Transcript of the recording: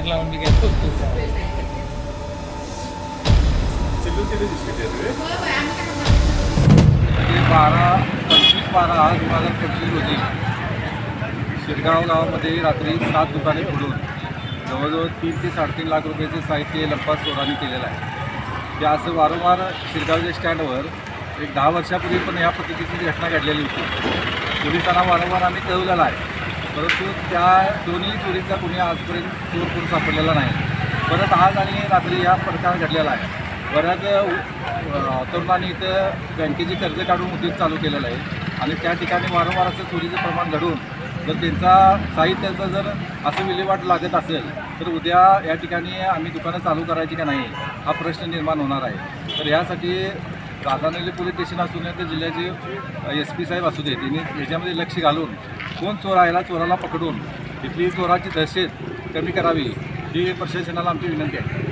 बाहेर बारा पंचवीस बारा आज हजार होती शिरगाव गावामध्ये रात्री सात दुकाने फोडून जवळजवळ तीन ते साडेतीन लाख रुपयाचे साहित्य लंपा चोरांनी केलेलं आहे ते असं वारंवार शिरगावच्या स्टँडवर एक दहा वर्षापूर्वी पण या पद्धतीची घटना घडलेली होती पोलिसांना वारंवार आम्ही कळवलेला आहे परंतु त्या दोन्ही चोरीचा कुणी आजपर्यंत चोर करून सापडलेला नाही. परत आज आणि रात्री हा प्रकार घडलेला आहे. बऱ्याच तरुणांनी इथं बँकेची कर्ज काढून उद्योग चालू केलेला आहे. आणि त्या ठिकाणी वारंवार असं चोरीचं प्रमाण घडून जर त्यांचा साहित्याचा जर असं विल्हेवाट लागत असेल तर उद्या या ठिकाणी आम्ही दुकानं चालू करायची का नाही हा प्रश्न निर्माण होणार आहे. तर यासाठी राधानगरी पोलीस स्टेशन असू नये तर जिल्ह्याचे एस पी साहेब असू दे त्यांनी याच्यामध्ये लक्ष घालून कोण चोर आयला चोराला पकडून तिथली चोराची दहशत कमी करावी ही प्रशासनाला आमची विनंती आहे.